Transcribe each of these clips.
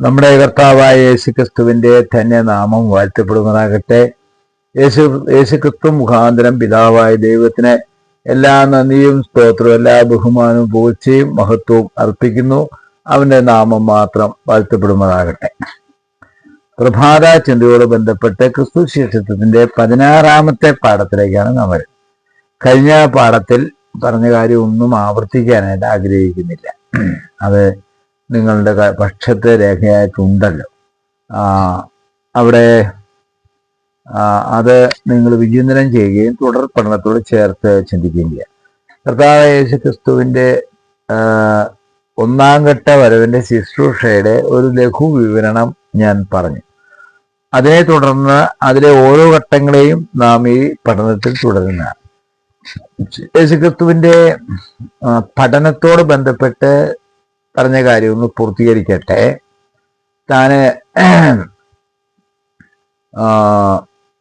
നമ്മുടെ കർത്താവായ യേശുക്രിസ്തുവിന്റെ ധന്യനാമം വാഴ്ത്തപ്പെടുന്നതാകട്ടെ യേശു യേശുക്രിസ്തു മുഖാന്തരം പിതാവായ ദൈവത്തിന് എല്ലാ നന്ദിയും സ്തോത്രവും എല്ലാ ബഹുമാനവും പൂഴ്ചയും മഹത്വവും അർപ്പിക്കുന്നു. അവന്റെ നാമം മാത്രം വാഴ്ത്തപ്പെടുന്നതാകട്ടെ പ്രഭാത ചിന്തയോട് ബന്ധപ്പെട്ട് ക്രിസ്തു ശിഷ്യത്വത്തിന്റെ പതിനാറാമത്തെ പാഠത്തിലേക്കാണ് നമ്മൾ കഴിഞ്ഞ പാഠത്തിൽ പറഞ്ഞ കാര്യം ഒന്നും ആവർത്തിക്കാനായിട്ട് ആഗ്രഹിക്കുന്നില്ല. അത് നിങ്ങളുടെ പക്ഷത്തെ രേഖയായിട്ടുണ്ടല്ലോ. അവിടെ അത് നിങ്ങൾ വിചിന്തനം ചെയ്യുകയും തുടർ പഠനത്തോട് ചേർത്ത് ചിന്തിക്കുകയും ചെയ്യാം. കർത്താവ് യേശു ക്രിസ്തുവിന്റെ ഒന്നാം ഘട്ട വരവിന്റെ ശുശ്രൂഷയുടെ ഒരു ലഘു വിവരണം ഞാൻ പറഞ്ഞു. അതിനെ തുടർന്ന് അതിലെ ഓരോ ഘട്ടങ്ങളെയും നാം ഈ പഠനത്തിൽ തുടരുന്നതാണ് യേശുക്രിസ്തുവിന്റെ പഠനത്തോട് ബന്ധപ്പെട്ട് പറഞ്ഞ കാര്യം ഒന്ന് പൂർത്തീകരിക്കട്ടെ. താന്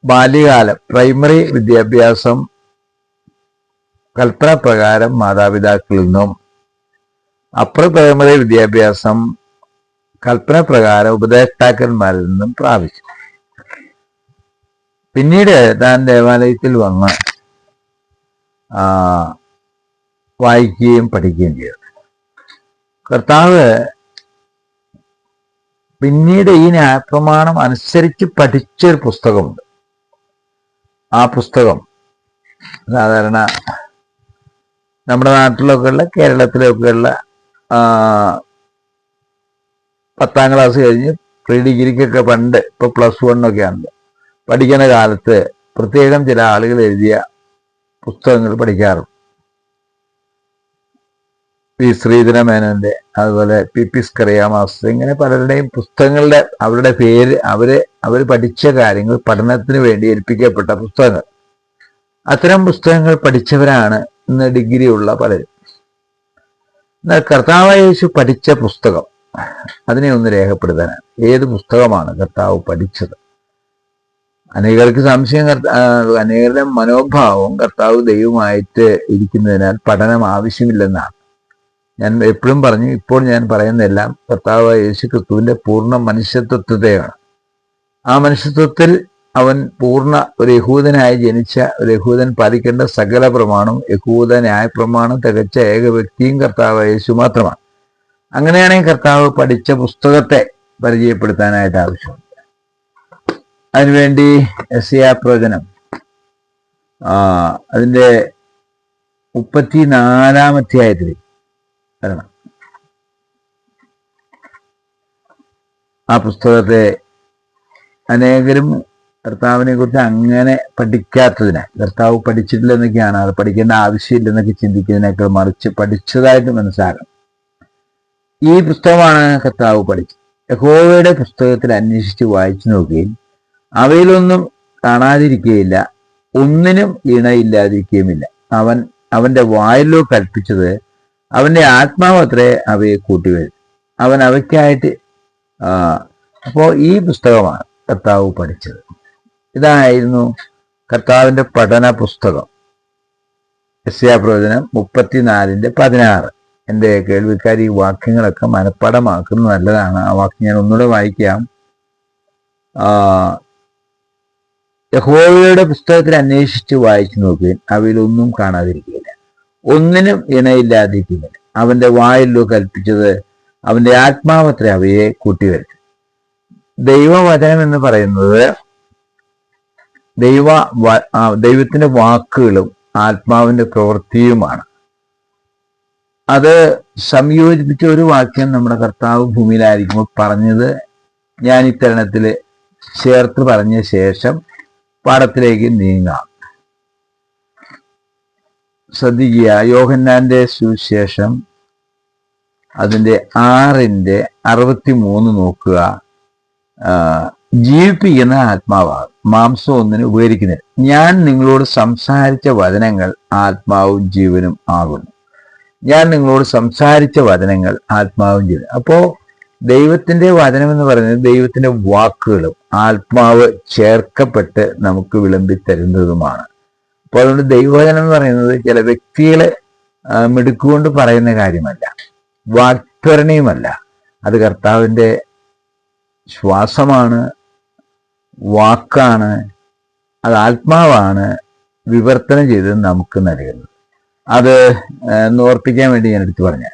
ബാല്യകാലം പ്രൈമറി വിദ്യാഭ്യാസം കൽപ്പന പ്രകാരം മാതാപിതാക്കളിൽ നിന്നും അപ്പർ പ്രൈമറി വിദ്യാഭ്യാസം കൽപ്പന പ്രകാരം ഉപദേഷ്ടാക്കന്മാരിൽ നിന്നും പ്രാപിച്ചു. പിന്നീട് താൻ ദേവാലയത്തിൽ വന്ന് വായിക്കുകയും പഠിക്കുകയും ചെയ്തു. കർത്താവ് പിന്നീട് ഈ ന്യായപ്രമാണം അനുസരിച്ച് പഠിച്ചൊരു പുസ്തകമുണ്ട്. ആ പുസ്തകം സാധാരണ നമ്മുടെ നാട്ടിലൊക്കെ ഉള്ള കേരളത്തിലൊക്കെ ഉള്ള ആ, പത്താം ക്ലാസ് കഴിഞ്ഞ് പ്രീ ഡിഗ്രിക്കൊക്കെ പണ്ട് ഇപ്പൊ പ്ലസ് വണ്ണൊക്കെ ആണല്ലോ. പഠിക്കുന്ന കാലത്ത് പ്രത്യേകം ചില ആളുകൾ എഴുതിയ പുസ്തകങ്ങൾ പഠിക്കാറുണ്ട്. പി ശ്രീധരമേനോന്റെ അതുപോലെ പി പി സ്കറിയ ഇങ്ങനെ പലരുടെയും പുസ്തകങ്ങളുടെ അവരുടെ പേര് അവർ അവർ പഠിച്ച കാര്യങ്ങൾ പഠനത്തിന് വേണ്ടി ഏൽപ്പിക്കപ്പെട്ട പുസ്തകങ്ങൾ. അത്തരം പുസ്തകങ്ങൾ പഠിച്ചവരാണ് ഇന്ന് ഡിഗ്രി ഉള്ള പലരും. എന്നാൽ കർത്താവ് യേശു പഠിച്ച പുസ്തകം അതിനെ ഒന്ന് രേഖപ്പെടുത്താനാണ്. ഏത് പുസ്തകമാണ് കർത്താവ് പഠിച്ചത്? അനേകർക്ക് സംശയം അനേകരുടെ മനോഭാവം കർത്താവ് ദൈവമായിട്ട് ഇരിക്കുന്നതിനാൽ പഠനം ആവശ്യമില്ലെന്നാണ്. ഞാൻ എപ്പോഴും പറഞ്ഞു ഇപ്പോൾ ഞാൻ പറയുന്നതെല്ലാം കർത്താവ് യേശു ക്രിസ്തുവിന്റെ പൂർണ മനുഷ്യത്വത്തെയാണ് ആ മനുഷ്യത്വത്തിൽ അവൻ പൂർണ ഒരു യഹൂദനായി ജനിച്ച ഒരു യഹൂദൻ പാലിക്കേണ്ട സകല പ്രമാണം യഹൂദ ന്യായ പ്രമാണം തികച്ച ഏക വ്യക്തിയും കർത്താവ് യേശു മാത്രമാണ്. അങ്ങനെയാണെങ്കിൽ കർത്താവ് പഠിച്ച പുസ്തകത്തെ പരിചയപ്പെടുത്താനായിട്ട് ആവശ്യമുണ്ട് അതിനുവേണ്ടി എസ് പ്രവചനം. ആ അതിന്റെ മുപ്പത്തിനാലാം അധ്യായത്തിൽ വരണം ആ പുസ്തകത്തെ അനേകരും കർത്താവിനെ കുറിച്ച് അങ്ങനെ പഠിക്കാത്തതിനാൽ കർത്താവ് പഠിച്ചിട്ടില്ലെന്നൊക്കെയാണ് അത് പഠിക്കേണ്ട ആവശ്യമില്ലെന്നൊക്കെ ചിന്തിക്കുന്നതിനേക്കാൾ മറിച്ച് പഠിച്ചതായിട്ട് മനസ്സിലാക്കണം ഈ പുസ്തകമാണ് കർത്താവ് പഠിച്ചത്. യഹോവയുടെ പുസ്തകത്തിൽ അന്വേഷിച്ച് വായിച്ചു നോക്കുകയും അവയിലൊന്നും കാണാതിരിക്കുകയില്ല ഒന്നിനും ഇണയില്ലാതിരിക്കുകയുമില്ല അവൻ അവന്റെ വായിലോ കൽപ്പിച്ചത് അവന്റെ ആത്മാവ് അത്രേ അവയെ കൂട്ടിവരും. അവൻ അവയ്ക്കായിട്ട് അപ്പോൾ അപ്പോ ഈ പുസ്തകമാണ് കർത്താവ് പഠിച്ചത്. ഇതായിരുന്നു കർത്താവിന്റെ പഠന പുസ്തകം. പ്രവചനം മുപ്പത്തിനാലിന്റെ പതിനാറ്. എന്റെ കേൾവിക്കാർ ഈ വാക്യങ്ങളൊക്കെ മനഃപ്പാടമാക്കുന്നത് നല്ലതാണ്. ആ വാക്യം ഞാൻ ഒന്നുകൂടെ വായിക്കാം. യഹോവയുടെ പുസ്തകത്തിൽ അന്വേഷിച്ച് വായിച്ചു നോക്കുകയും അവയിലൊന്നും കാണാതിരിക്കുകയില്ല ഒന്നിനും ഇണയില്ലാതിരിക്കുന്നില്ല അവന്റെ വായിലോ കൽപ്പിച്ചത് അവന്റെ ആത്മാവത്ര അവയെ കൂട്ടിവരുത്തി ദൈവവചനം എന്ന് പറയുന്നത് ദൈവ ദൈവത്തിന്റെ വാക്കുകളും ആത്മാവിന്റെ പ്രവൃത്തിയുമാണ്. അത് സംയോജിപ്പിച്ച ഒരു വാക്യം നമ്മുടെ കർത്താവ് ഭൂമിയിലായിരിക്കുമ്പോൾ പറഞ്ഞത് ഞാൻ ഇത്തരണത്തിൽ ചേർത്ത് പറഞ്ഞ ശേഷം പാടത്തിലേക്ക് നീങ്ങാം. ശ്രദ്ധിക്കുക. യോഹന്നാന്റെ സുവിശേഷം അതിന്റെ ആറിന്റെ അറുപത്തി മൂന്ന് നോക്കുക ജീവിപ്പിക്കുന്ന ആത്മാവാണ്. മാംസം ഒന്നിന് ഉപകരിക്കുന്നില്ല. ഞാൻ നിങ്ങളോട് സംസാരിച്ച വചനങ്ങൾ ആത്മാവും ജീവനും ആകുന്നു. ഞാൻ നിങ്ങളോട് സംസാരിച്ച വചനങ്ങൾ ആത്മാവും ജീവനും. അപ്പോ ദൈവത്തിന്റെ വചനം എന്ന് പറയുന്നത് ദൈവത്തിന്റെ വാക്കുകളും ആത്മാവ് ചേർക്കപ്പെട്ട് നമുക്ക് വിളമ്പി തരുന്നതുമാണ് അപ്പോൾ അതുകൊണ്ട് ദൈവവചനം എന്ന് പറയുന്നത് ചില വ്യക്തികളെ മിടുക്കുകൊണ്ട് പറയുന്ന കാര്യമല്ല. വാക്പരണയുമല്ല. അത് കർത്താവിന്റെ ശ്വാസമാണ് വാക്കാണ് അത് ആത്മാവാണ് വിവർത്തനം ചെയ്ത് നമുക്ക് നൽകുന്നത്. അത് ഒന്ന് ഓർപ്പിക്കാൻ വേണ്ടി ഞാൻ എടുത്തു പറഞ്ഞ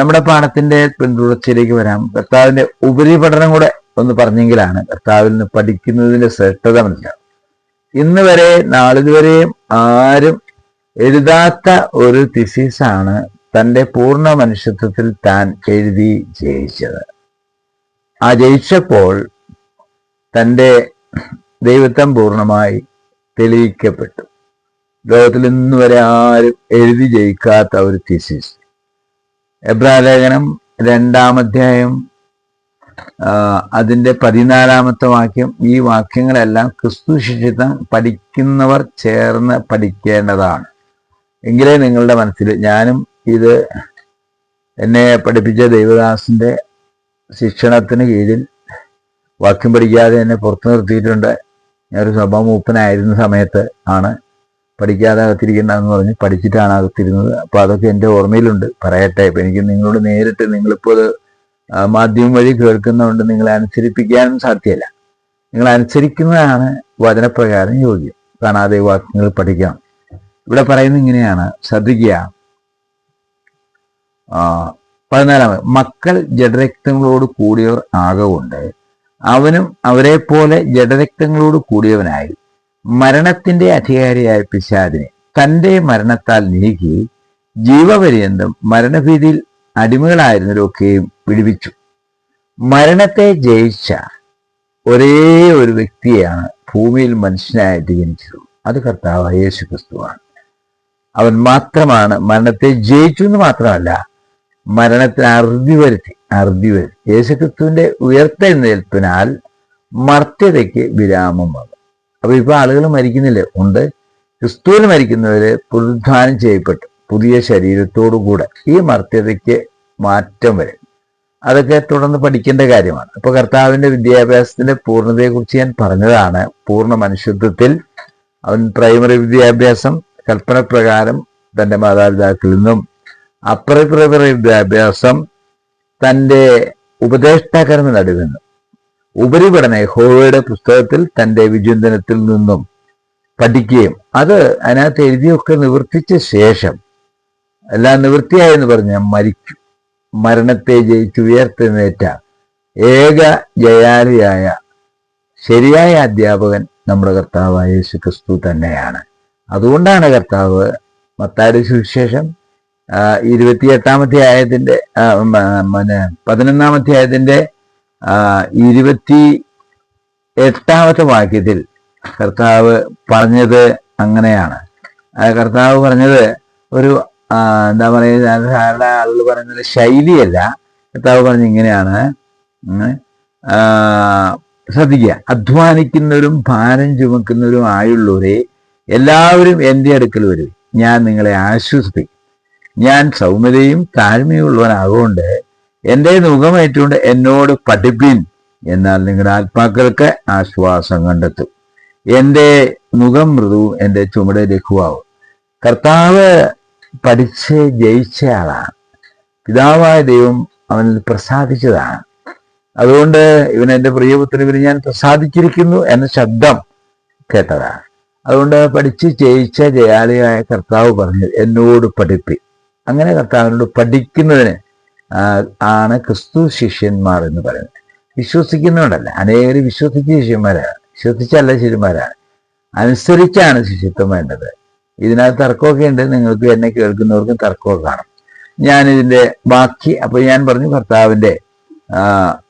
നമ്മുടെ പാഠത്തിന്റെ പിന്തുടർച്ചയിലേക്ക് വരാം. കർത്താവിന്റെ ഉപരിപഠനം കൂടെ ഒന്ന് പറഞ്ഞെങ്കിലാണ് കർത്താവിൽ നിന്ന് പഠിക്കുന്നതിന്റെ ശ്രേഷ്ഠത മനസ്സിലാവും ഇന്ന് വരെ നാളിതുവരെയും ആരും എഴുതാത്ത ഒരു തിസീസാണ് തന്റെ പൂർണ മനുഷ്യത്വത്തിൽ താൻ എഴുതി ജയിച്ചത്. ആ ജയിച്ചപ്പോൾ തന്റെ ദൈവത്വം പൂർണമായി തെളിയിക്കപ്പെട്ടു. ലോകത്തിൽ ഇന്ന് വരെ ആരും എഴുതി ജയിക്കാത്ത ഒരു തിസിസ് എബ്രാലേഖനം രണ്ടാമധ്യായം അതിന്റെ പതിനാലാമത്തെ വാക്യം ഈ വാക്യങ്ങളെല്ലാം ക്രിസ്തു ശിക്ഷിതം പഠിക്കുന്നവർ ചേർന്ന് പഠിക്കേണ്ടതാണ്. എങ്കിലേ നിങ്ങളുടെ മനസ്സിൽ ഞാനും ഇത് എന്നെ പഠിപ്പിച്ച ദൈവദാസിന്റെ ശിക്ഷണത്തിന് കീഴിൽ വാക്യം പഠിക്കാതെ എന്നെ പുറത്തു നിർത്തിയിട്ടുണ്ട്. ഞാനൊരു സഭാ മൂപ്പനായിരുന്ന സമയത്ത് ആണ് പഠിക്കാതെ അകത്തിരിക്കേണ്ടതെന്ന് പറഞ്ഞ് പഠിച്ചിട്ടാണ് അകത്തിരുന്നത്. അപ്പോൾ അതൊക്കെ എന്റെ ഓർമ്മയിലുണ്ട്. പറയട്ടെ ഇപ്പം എനിക്ക് നിങ്ങളോട് നേരിട്ട് നിങ്ങളിപ്പോൾ അത് മാധ്യമം വഴി കേൾക്കുന്നതുകൊണ്ട് നിങ്ങളെ അനുസരിപ്പിക്കാനും സാധ്യമല്ല നിങ്ങൾ അനുസരിക്കുന്നതാണ് വചനപ്രകാരം യോഗ്യം. കാണാതെ വാക്യങ്ങൾ പഠിക്കാം. ഇവിടെ പറയുന്നത് ഇങ്ങനെയാണ്. ശ്രദ്ധിക്കുക. ആ പതിനാലാമത്. മക്കൾ ജഡരക്തങ്ങളോട് കൂടിയവർ ആകൊണ്ട് അവനും അവരെ പോലെ ജഡരക്തങ്ങളോട് കൂടിയവനായി മരണത്തിന്റെ അധികാരിയായ പിശാദിനെ തന്റെ മരണത്താൽ നീക്കി ജീവപര്യന്തം മരണഭീതിയിൽ അടിമകളായിരുന്നവരൊക്കെയും വിടുവിച്ചു. മരണത്തെ ജയിച്ച ഒരേ ഒരു വ്യക്തിയാണ് ഭൂമിയിൽ മനുഷ്യനായിട്ട് ജനിച്ചത്. അത് കർത്താവ് യേശു ക്രിസ്തുവാണ്. അവൻ മാത്രമാണ് മരണത്തെ ജയിച്ചു എന്ന് മാത്രമല്ല മരണത്തിന് അറുതി വരുത്തി അറുതി വരുത്തി. യേശുക്രിസ്തുവിന്റെ ഉയർത്തെഴുന്നേൽപ്പിനാൽ മർത്യതയ്ക്ക് വിരാമം വന്നു. അപ്പൊ ഇപ്പൊ ആളുകൾ മരിക്കുന്നില്ലേ? ഉണ്ട്. ക്രിസ്തുവിന് മരിക്കുന്നവര് പുനരുദ്ധാനം ചെയ്യപ്പെട്ടു. പുതിയ ശരീരത്തോടു കൂടെ ഈ മർത്യതയ്ക്ക് മാറ്റം വരും. അതൊക്കെ തുടർന്ന് പഠിക്കേണ്ട കാര്യമാണ്. അപ്പൊ കർത്താവിന്റെ വിദ്യാഭ്യാസത്തിന്റെ പൂർണതയെക്കുറിച്ച് ഞാൻ പറഞ്ഞതാണ്. പൂർണ മനുഷ്യത്വത്തിൽ അവൻ പ്രൈമറി വിദ്യാഭ്യാസം കൽപ്പന പ്രകാരം തന്റെ മാതാപിതാക്കളിൽ നിന്നും അപ്രപ്രപര വിദ്യാഭ്യാസം തന്റെ ഉപദേഷ്ടാക്കർമ്മ നടുവിൽ നിന്നും ഉപരിപഠന ഹോവയുടെ പുസ്തകത്തിൽ തന്റെ വിചിന്തനത്തിൽ നിന്നും പഠിക്കുകയും അത് അതിനകത്ത് എഴുതിയൊക്കെ നിവർത്തിച്ച ശേഷം എല്ലാം നിവൃത്തിയായെന്ന് പറഞ്ഞ മരിക്കും. മരണത്തെ ജയിച്ചുയർത്തെന്നേറ്റ ഏക ജയാലിയായ ശരിയായ അധ്യാപകൻ നമ്മുടെ കർത്താവായ യേശു ക്രിസ്തു തന്നെയാണ്. അതുകൊണ്ടാണ് കർത്താവ് മത്താടി സുവിശേഷം ഇരുപത്തിയെട്ടാമത്തെ ആയതിന്റെ പിന്നെ പതിനൊന്നാമത്തെ ആയതിന്റെ ഇരുപത്തി എട്ടാമത്തെ വാക്യത്തിൽ കർത്താവ് പറഞ്ഞത് അങ്ങനെയാണ്. കർത്താവ് പറഞ്ഞത് ഒരു എന്താ പറയുക സാധാരണ ആളുകൾ പറയുന്നത് ശൈലിയല്ല. കർത്താവ് പറഞ്ഞ ഇങ്ങനെയാണ്. ശ്രദ്ധിക്കുക. അധ്വാനിക്കുന്നവരും ഭാരം ചുമക്കുന്നവരും ആയുള്ളവരെ എല്ലാവരും എന്റെ അടുക്കൽ വരും. ഞാൻ നിങ്ങളെ ആശ്വസിപ്പിക്കും. ഞാൻ സൗമ്യതയും താഴ്മയുള്ളവനാകൊണ്ട് എന്റെ മുഖമേറ്റുകൊണ്ട് എന്നോട് പഠിപ്പിൻ എന്നാൽ നിങ്ങളുടെ ആത്മാക്കൾക്ക് ആശ്വാസം കണ്ടെത്തും. എന്റെ മുഖം മൃദുവും എന്റെ ചുമട് ലഘുവാവും കർത്താവ് പഠിച്ച് ജയിച്ച ആളാണ്. പിതാവായ ദൈവം അവനിൽ പ്രസാദിച്ചതാണ്. അതുകൊണ്ട് ഇവൻ എന്റെ പ്രിയപുത്രന് ഞാൻ പ്രസാദിച്ചിരിക്കുന്നു എന്ന ശബ്ദം കേട്ടതാണ്. അതുകൊണ്ട് പഠിച്ച് ജയിച്ച ജയാളിയായ കർത്താവ് പറഞ്ഞു എന്നോട് പഠിപ്പി. അങ്ങനെ കർത്താവിനോട് പഠിക്കുന്നതിന് ആണ് ക്രിസ്തു ശിഷ്യന്മാർ എന്ന് പറയുന്നത്. വിശ്വസിക്കുന്നതുകൊണ്ടല്ല അനേകർ വിശ്വസിച്ച ശിഷ്യന്മാരാണ്. വിശ്വസിച്ചല്ല ശിഷ്യന്മാരാണ്. അനുസരിച്ചാണ് ശിഷ്യത്വം വേണ്ടത്. ഇതിനകത്ത് തർക്കമൊക്കെ ഉണ്ട്. നിങ്ങൾക്ക് എന്നെ കേൾക്കുന്നവർക്കും തർക്കമൊക്കെ കാണും. ഞാൻ ഇതിന്റെ ബാക്കി അപ്പൊ ഞാൻ പറഞ്ഞു കർത്താവിന്റെ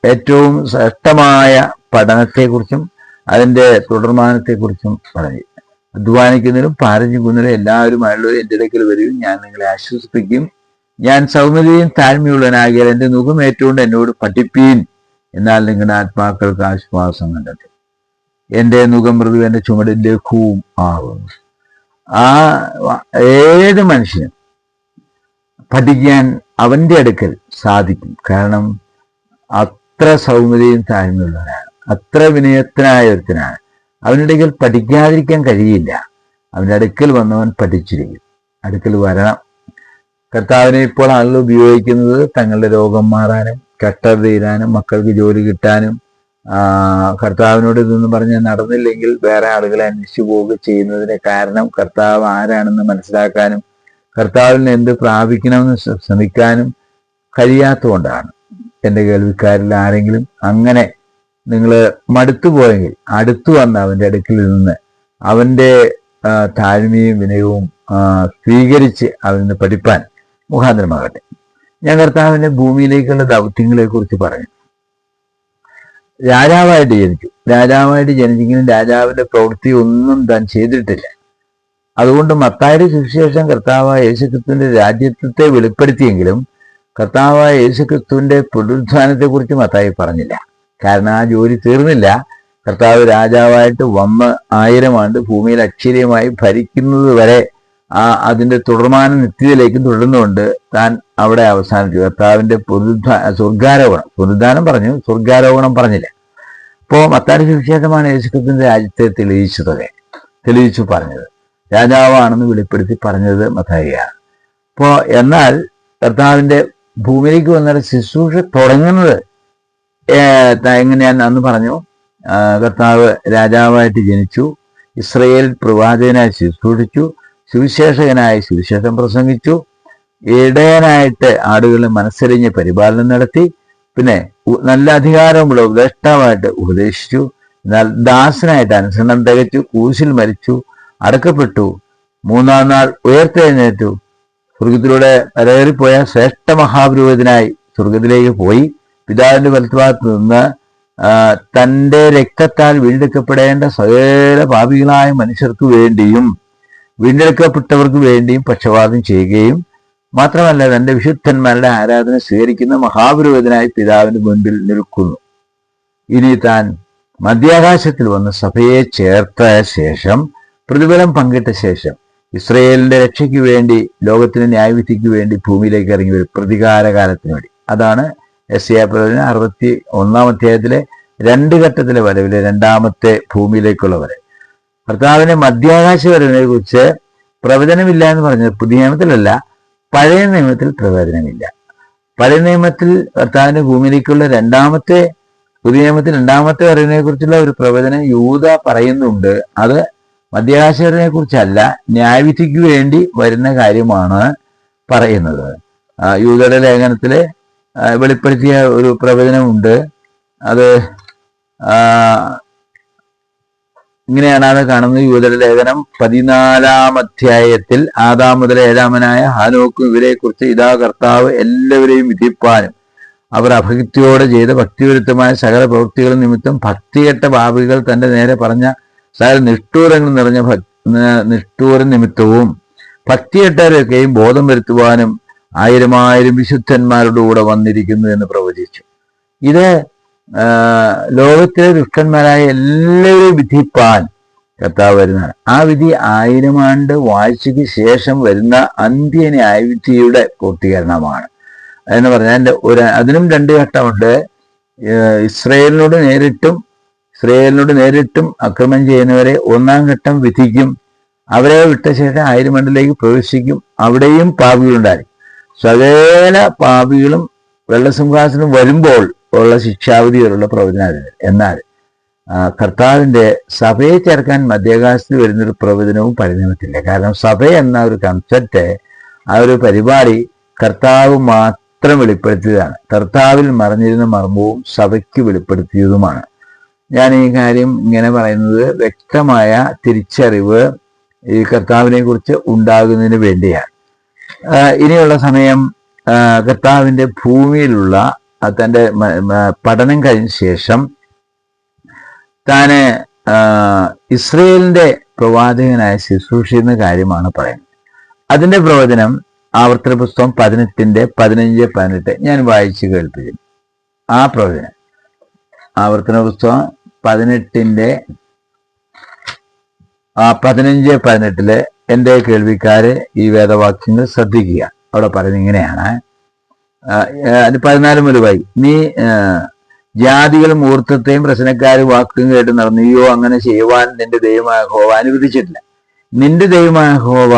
ഏറ്റവും ശ്രേഷ്ഠമായ പഠനത്തെക്കുറിച്ചും അതിന്റെ തുടർമാനത്തെക്കുറിച്ചും പറഞ്ഞു. അധ്വാനിക്കുന്നതിലും പാരഞ്ഞിക്കുന്നതിലും എല്ലാവരും അയാളുടെ എന്റെ ഇടയ്ക്കൽ വരികയും ഞാൻ നിങ്ങളെ ആശ്വസിപ്പിക്കും. ഞാൻ സൗമ്യതയും താഴ്മയുള്ളവനാകിയാൽ എന്റെ മുഖം ഏറ്റുകൊണ്ട് എന്നോട് പഠിപ്പീൻ. എന്നാൽ നിങ്ങളുടെ ആത്മാക്കൾക്ക് ആശ്വാസം കണ്ടെത്തും. എന്റെ മുഖം മൃദു എന്റെ ചുമട് ലഘുവും ആകുന്നു. ആ ഏത് മനുഷ്യനും പഠിക്കാൻ അവന്റെ അടുക്കൽ സാധിക്കും. കാരണം അത്ര സൗമ്യതയും താഴ്മയുള്ളവനാണ്. അത്ര വിനയത്തിനായ ഒരുത്തനാണ്. അവനിടയ്ക്കൽ പഠിക്കാതിരിക്കാൻ കഴിയില്ല. അവന്റെ അടുക്കൽ വന്നവൻ പഠിച്ചിരിക്കും. അടുക്കൽ വരണം. കർത്താവിനെ ഇപ്പോൾ ആളുകൾ ഉപയോഗിക്കുന്നത് തങ്ങളുടെ രോഗം മാറാനും കട്ടർ തീരാനും മക്കൾക്ക് ജോലി കിട്ടാനും കർത്താവിനോട് ഇതൊന്നും പറഞ്ഞ് നടന്നില്ലെങ്കിൽ വേറെ ആളുകളെ അന്വേഷിച്ചു പോവുക ചെയ്യുന്നതിന്റെ കാരണം കർത്താവ് ആരാണെന്ന് മനസ്സിലാക്കാനും കർത്താവിൽ എന്ത് പ്രാപിക്കണമെന്ന് ശ്ര- ശ്രമിക്കാനും കഴിയാത്തതുകൊണ്ടാണ്. എന്റെ കേൾവിക്കാരിൽ ആരെങ്കിലും അങ്ങനെ നിങ്ങൾ മടുത്തു പോയെങ്കിൽ അടുത്തു വന്ന് അവന്റെ അടുക്കിൽ നിന്ന് അവന്റെ താഴ്മയും വിനയവും സ്വീകരിച്ച് അവൻ പഠിപ്പാൻ മുഖാന്തരമാകട്ടെ. ഞാൻ കർത്താവിന്റെ ഭൂമിയിലേക്കുള്ള ദൗത്യങ്ങളെ കുറിച്ച് പറഞ്ഞു. രാജാവായിട്ട് ജനിച്ചു രാജാവായിട്ട് ജനിച്ചെങ്കിലും രാജാവിന്റെ പ്രവൃത്തി ഒന്നും താൻ ചെയ്തിട്ടില്ല. അതുകൊണ്ട് മത്തായുടെ സുവിശേഷം കർത്താവായ യേശുക്രിസ്തുവിന്റെ രാജ്യത്വത്തെ വെളിപ്പെടുത്തിയെങ്കിലും കർത്താവായ യേശുക്രിസ്തുവിന്റെ പുനരുദ്ധാനത്തെ കുറിച്ച് മത്തായി പറഞ്ഞില്ല. കാരണം ആ ജോലി തീർന്നില്ല. കർത്താവ് രാജാവായിട്ട് വന്ന് ആയിരം ആണ്ട് ഭൂമിയിൽ അക്ഷരീയമായി ഭരിക്കുന്നത് വരെ ആ അതിന്റെ തുടർമാന നിത്യതയിലേക്കും തുടർന്നുകൊണ്ട് താൻ അവിടെ അവസാനിച്ചു. കർത്താവിന്റെ പുനരുദ്ധാ സ്വർഗാരോഹണം പുനരുദ്ധാനം പറഞ്ഞു സ്വർഗാരോഹണം പറഞ്ഞില്ല. അപ്പോ മത്താരി സുവിശേഷമാണ് യേശുക്രിസ്തുവിന്റെ രാജ്യത്തെ തെളിയിച്ചത് തെളിയിച്ചു പറഞ്ഞത്. രാജാവാണെന്ന് വെളിപ്പെടുത്തി പറഞ്ഞത് മത്തായിയാണ്. അപ്പോ എന്നാൽ കർത്താവിന്റെ ഭൂമിയിലേക്ക് വന്ന ശുശ്രൂഷ തുടങ്ങുന്നത് എങ്ങനെയാന്ന് അന്ന് പറഞ്ഞു. കർത്താവ് രാജാവായിട്ട് ജനിച്ചു. ഇസ്രയേൽ പ്രവാചകനായി ശുശ്രൂഷിച്ചു. സുവിശേഷകനായി സുവിശേഷം പ്രസംഗിച്ചു. ഇടയനായിട്ട് ആടുകളെ മനസ്സറിഞ്ഞ് പരിപാലനം നടത്തി. പിന്നെ നല്ല അധികാരമുള്ള ഉപദേഷ്ടാവായിട്ട് ഉപദേശിച്ചു. എന്നാൽ ദാസനായിട്ട് അനുസരണം തികച്ചു. കൂശിൽ മരിച്ചു. അടക്കപ്പെട്ടു. മൂന്നാം നാൾ ഉയർത്തെഴുന്നേറ്റു. സ്വർഗത്തിലൂടെ കരകയറിപ്പോയ ശ്രേഷ്ഠ മഹാപുരോഹിതനായി സ്വർഗത്തിലേക്ക് പോയി. പിതാവിന്റെ വലത്തുഭാഗത്ത് നിന്ന് ആ, തന്റെ രക്തത്താൽ വീണ്ടെടുക്കപ്പെടേണ്ട സകല പാപികളായ മനുഷ്യർക്ക് വേണ്ടിയും വീണ്ടെടുക്കപ്പെട്ടവർക്ക് വേണ്ടിയും പക്ഷപാതം ചെയ്യുകയും മാത്രമല്ല തന്റെ വിശുദ്ധന്മാരുടെ ആരാധന സ്വീകരിക്കുന്ന മഹാപുരോഹിതനായി പിതാവിന്റെ മുൻപിൽ നിൽക്കുന്നു. ഇനി താൻ മധ്യാകാശത്തിൽ വന്ന് സഭയെ ചേർത്ത ശേഷം പ്രതിഫലം പങ്കിട്ട ശേഷം ഇസ്രയേലിന്റെ രക്ഷയ്ക്ക് വേണ്ടി ലോകത്തിന്റെ ന്യായവിധിക്ക് വേണ്ടി ഭൂമിയിലേക്ക് ഇറങ്ങി വരും. പ്രതികാരകാലത്തിന് വേണ്ടി. അതാണ് എസ് എ പ്രവചന അറുപത്തി ഒന്നാം അധ്യായത്തിലെ രണ്ട് ഘട്ടത്തിലെ വരവിലെ രണ്ടാമത്തെ ഭൂമിയിലേക്കുള്ള വരവ്. കർത്താവിന്റെ മധ്യാകാശ വരവിനെ കുറിച്ച് പ്രവചനമില്ല എന്ന് പറഞ്ഞത് പുതിയ നിയമത്തിലല്ല പഴയ നിയമത്തിൽ പ്രവചനമില്ല. പഴയ നിയമത്തിൽ കർത്താവിന്റെ ഭൂമിയിലേക്കുള്ള രണ്ടാമത്തെ പുതിയ നിയമത്തിൽ രണ്ടാമത്തെ വരവിനെ കുറിച്ചുള്ള ഒരു പ്രവചനം യൂത പറയുന്നുണ്ട്. അത് മധ്യാകാശ വരവിനെ കുറിച്ചല്ല ന്യായവിധിക്ക് വേണ്ടി വരുന്ന കാര്യമാണ് പറയുന്നത്. യൂതയുടെ ലേഖനത്തിൽ വെളിപ്പെടുത്തിയ ഒരു പ്രവചനമുണ്ട്. അത് ഇങ്ങനെയാണ് അത് കാണുന്നത്. യൂതയുടെ ലേഖനം പതിനാലാം അധ്യായത്തിൽ ആദാം മുതൽ ഏഴാമനായ ഹാനോക്കും ഇവരെ കുറിച്ച് ഇതാ കർത്താവ് എല്ലാവരെയും വിധിപ്പാനും അവർ അഭക്തിയോടെ ചെയ്ത ഭക്തിവിരുദ്ധമായ സകല പ്രവൃത്തികൾ നിമിത്തം ഭക്തികെട്ട ഭാവികൾ തന്റെ നേരെ പറഞ്ഞ സകല നിഷ്ഠൂരങ്ങൾ നിറഞ്ഞ നിഷ്ഠൂര നിമിത്തവും ഭക്തികെട്ടവരൊക്കെയും ബോധം വരുത്തുവാനും ആയിരം ആയിരം വിശുദ്ധന്മാരുടെ കൂടെ വന്നിരിക്കുന്നു എന്ന് പ്രവചിച്ചു. ഇത് ലോകത്തിലെ ദുഷ്ടന്മാരായ എല്ലാവരെയും വിധിപ്പാൻ കർത്താവ് വരുന്നതാണ്. ആ വിധി ആയിരം ആണ്ട് വാഴ്ചയ്ക്ക് ശേഷം വരുന്ന അന്ത്യ വിധിയുടെ പൂർത്തീകരണമാണ്. എന്ന് പറഞ്ഞാൽ ഒരു അതിനും രണ്ട് ഘട്ടമുണ്ട്. ഇസ്രയേലിനോട് നേരിട്ടും ഇസ്രയേലിനോട് നേരിട്ടും അക്രമം ചെയ്യുന്നവരെ ഒന്നാം ഘട്ടം വിധിക്കും. അവരെ വിട്ട ശേഷം ആയിരം മണ്ടിലേക്ക് പ്രവേശിക്കും. അവിടെയും പാപികളുണ്ടായി സകല പാപികളും വെള്ളസിംഹാസനം വരുമ്പോൾ ഉള്ള ശിക്ഷാവിധി വരെയുള്ള പ്രവചനം എന്നാൽ കർത്താവിന്റെ സഭയെ ചേർക്കാൻ മധ്യാകാശത്ത് വരുന്നൊരു പ്രവചനവും പരിണമത്തില്ല കാരണം സഭ എന്ന ഒരു കൺസെപ്റ്റ് ആ ഒരു പരിപാടി കർത്താവ് മാത്രം വെളിപ്പെടുത്തിയതാണ്. കർത്താവിൽ മറഞ്ഞിരുന്ന മർമ്മവും സഭയ്ക്ക് വെളിപ്പെടുത്തിയതുമാണ്. ഞാൻ ഈ കാര്യം ഇങ്ങനെ പറയുന്നത് വ്യക്തമായ തിരിച്ചറിവ് ഈ കർത്താവിനെ കുറിച്ച് ഉണ്ടാകുന്നതിന് വേണ്ടിയാണ്. ഇനിയുള്ള സമയം കർത്താവിന്റെ ഭൂമിയിലുള്ള മ- പഠനം കഴിഞ്ഞ ശേഷം താന് ഇസ്രയേലിന്റെ പ്രവാചകനായ ശുശ്രൂഷിക്കുന്ന കാര്യമാണ് പറയുന്നത്. അതിന്റെ പ്രവചനം ആവർത്തന പുസ്തകം പതിനെട്ടിന്റെ പതിനഞ്ച് പതിനെട്ട് ഞാൻ വായിച്ചു കേൾപ്പിക്കുന്നു. ആ പ്രവചനം ആവർത്തന പുസ്തകം പതിനെട്ടിന്റെ ആ പതിനഞ്ച് പതിനെട്ടിൽ എന്റെ കേൾവിക്കാരെ ഈ വേദവാക്യങ്ങൾ ശ്രദ്ധിക്കുക. അവിടെ പറയുന്നത് ഇങ്ങനെയാണ്. അത് പതിനാല് മുതൽ നീ ജാതികൾ മുഹൂർത്തത്തെയും പ്രശ്നക്കാരും വാക്കും കേട്ട് നടന്നിയോ അങ്ങനെ ചെയ്യുവാൻ നിന്റെ ദൈവമായ ഹോവ അനുവദിച്ചിട്ടില്ല. നിന്റെ ദൈവമായ ഹോവ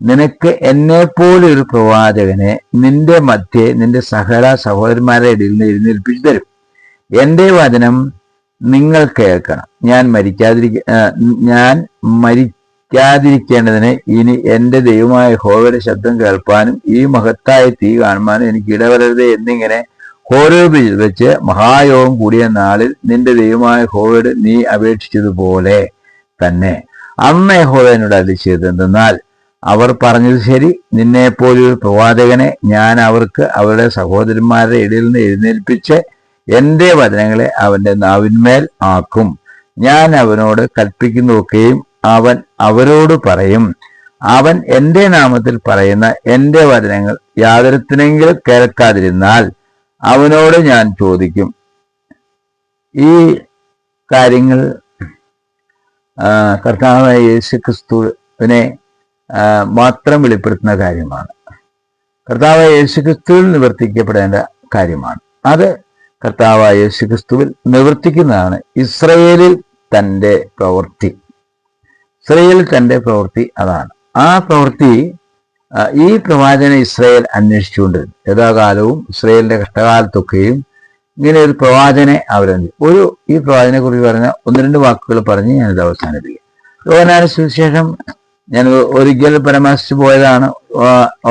നിനക്ക് എന്നെ പോലെ ഒരു പ്രവാചകനെ നിന്റെ മധ്യേ നിന്റെ സഹല സഹോദരന്മാരെ ഇടയിൽ നിന്ന് എഴുന്നേൽപ്പിച്ചു തരും. എന്റെ വചനം നിങ്ങൾ കേൾക്കണം. ഞാൻ മരിക്കാതിരിക്ക ഞാൻ ഞാൻ മരിക്കാതിരിക്കേണ്ടതിന് ഇനി എന്റെ ദൈവമായ ഹോവയുടെ ശബ്ദം കേൾപ്പാനും ഈ മഹത്തായ തീ കാണുവാനും എനിക്ക് ഇടവരരുത് എന്നിങ്ങനെ ഹോരോബിൽ വെച്ച് മഹായോഗം കൂടിയ നാളിൽ നിന്റെ ദൈവമായ ഹോവയോട് നീ അപേക്ഷിച്ചതുപോലെ തന്നെ. അന്ന് ഹോവനോട് അതിശയത് എന്തെന്നാൽ അവർ പറഞ്ഞത് ശരി. നിന്നെപ്പോലൊരു പ്രവാചകനെ ഞാൻ അവർക്ക് അവരുടെ സഹോദരന്മാരുടെ ഇടയിൽ നിന്ന് എഴുന്നേൽപ്പിച്ച് എന്റെ വചനങ്ങളെ അവന്റെ നാവിന്മേൽ ആക്കും. ഞാൻ അവനോട് കൽപ്പിക്കുന്നതൊക്കെയും അവൻ അവരോട് പറയും അവൻ എന്റെ നാമത്തിൽ പറയുന്ന എന്റെ വചനങ്ങൾ യാതൊരുത്തിനെങ്കിലും കേൾക്കാതിരുന്നാൽ അവനോട് ഞാൻ ചോദിക്കും. ഈ കാര്യങ്ങൾ കർത്താവ് കർത്താവായ യേശു ക്രിസ്തുവിനെ മാത്രം വെളിപ്പെടുത്തുന്ന കാര്യമാണ്. കർത്താവായ യേശു ക്രിസ്തുവിൽ നിവർത്തിക്കപ്പെടേണ്ട കാര്യമാണ്. അത് കർത്താവായ യേശു ക്രിസ്തുവിൽ നിവർത്തിക്കുന്നതാണ് ഇസ്രയേലിൽ തന്റെ പ്രവൃത്തി. ഇസ്രയേലിൽ തന്റെ പ്രവൃത്തി അതാണ്. ആ പ്രവൃത്തി ഈ പ്രവാചകനെ ഇസ്രയേൽ അന്വേഷിച്ചുകൊണ്ട് യഥാകാലവും ഇസ്രയേലിന്റെ കഷ്ടകാലത്തൊക്കെയും ഇങ്ങനെ ഒരു പ്രവാചനെ അവരന്തി ഒരു ഈ പ്രവാചനെ കുറിച്ച് പറഞ്ഞ ഒന്ന് രണ്ട് വാക്കുകൾ പറഞ്ഞ് ഞാനിത് അവസാനിപ്പിക്കും. യോഹനാന സുവിശേഷം ഞാൻ ഒരിക്കൽ പരാമർശിച്ചു പോയതാണ്.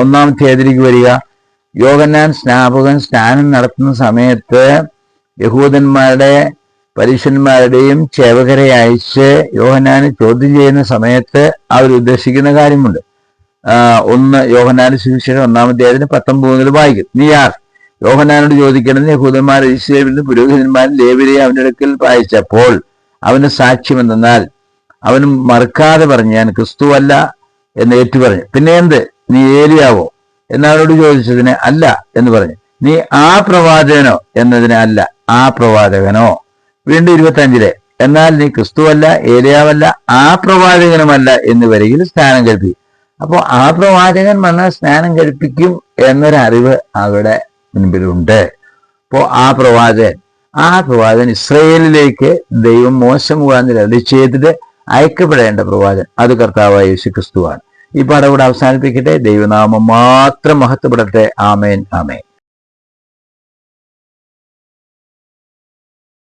ഒന്നാം തീയതിയിലേക്ക് വരിക. യോഗന്നാൻ സ്നാപകൻ സ്നാനം നടത്തുന്ന സമയത്ത് യഹൂദന്മാരുടെ പരീക്ഷന്മാരുടെയും ചേവകരെ അയച്ച് യോഹനാന് ചോദ്യം ചെയ്യുന്ന സമയത്ത് അവർ ഉദ്ദേശിക്കുന്ന കാര്യമുണ്ട്. ഒന്ന് യോഹനാന് സുവിശേഷം ഒന്നാമത്തെ അതിന് പത്തൊമ്പതിൽ വായിക്കും. നീ ആർ? യോഹന്നാനോട് ചോദിക്കണമെന്ന് യഹൂദന്മാർ ഈശ്വരനും പുരോഹിതന്മാരും ലേവരെ അവന്റെ അടുക്കൽ വായിച്ചപ്പോൾ അവന് സാക്ഷ്യം എന്തെന്നാൽ അവന് മറക്കാതെ പറഞ്ഞു ഞാൻ ക്രിസ്തു അല്ല എന്ന് ഏറ്റു പറഞ്ഞു പിന്നെ എന്ത്? നീ ഏലിയാവോ? എന്നവരോട് ചോദിച്ചതിന് അല്ല എന്ന് പറഞ്ഞു. നീ ആ പ്രവാചകനോ? എന്നതിന് അല്ല ആ പ്രവാചകനോ? വീണ്ടും ഇരുപത്തഞ്ചിലെ എന്നാൽ നീ ക്രിസ്തുവല്ല ഏലിയാവല്ല ആ പ്രവാചകനുമല്ല എന്ന് വരികിൽ സ്നാനം കഴിപ്പി അപ്പോൾ ആ പ്രവാചകൻ വന്നാൽ സ്നാനം കഴിപ്പിക്കും എന്നൊരറിവ് അവിടെ മുൻപിലുണ്ട്. അപ്പോൾ ആ പ്രവാചകൻ ആ പ്രവാചകൻ ഇസ്രയേലിലേക്ക് ദൈവം മോശം മുഖാന്തരം അടി ചെയ്തിട്ട് അയക്കപ്പെടേണ്ട പ്രവാചകൻ അത് കർത്താവായ യേശു ക്രിസ്തുവാണ് ഈ പാഠം അവസാനിപ്പിക്കട്ടെ. ദൈവനാമം മാത്രം മഹത്വപ്പെടട്ടെ. ആമേൻ ആമേൻ.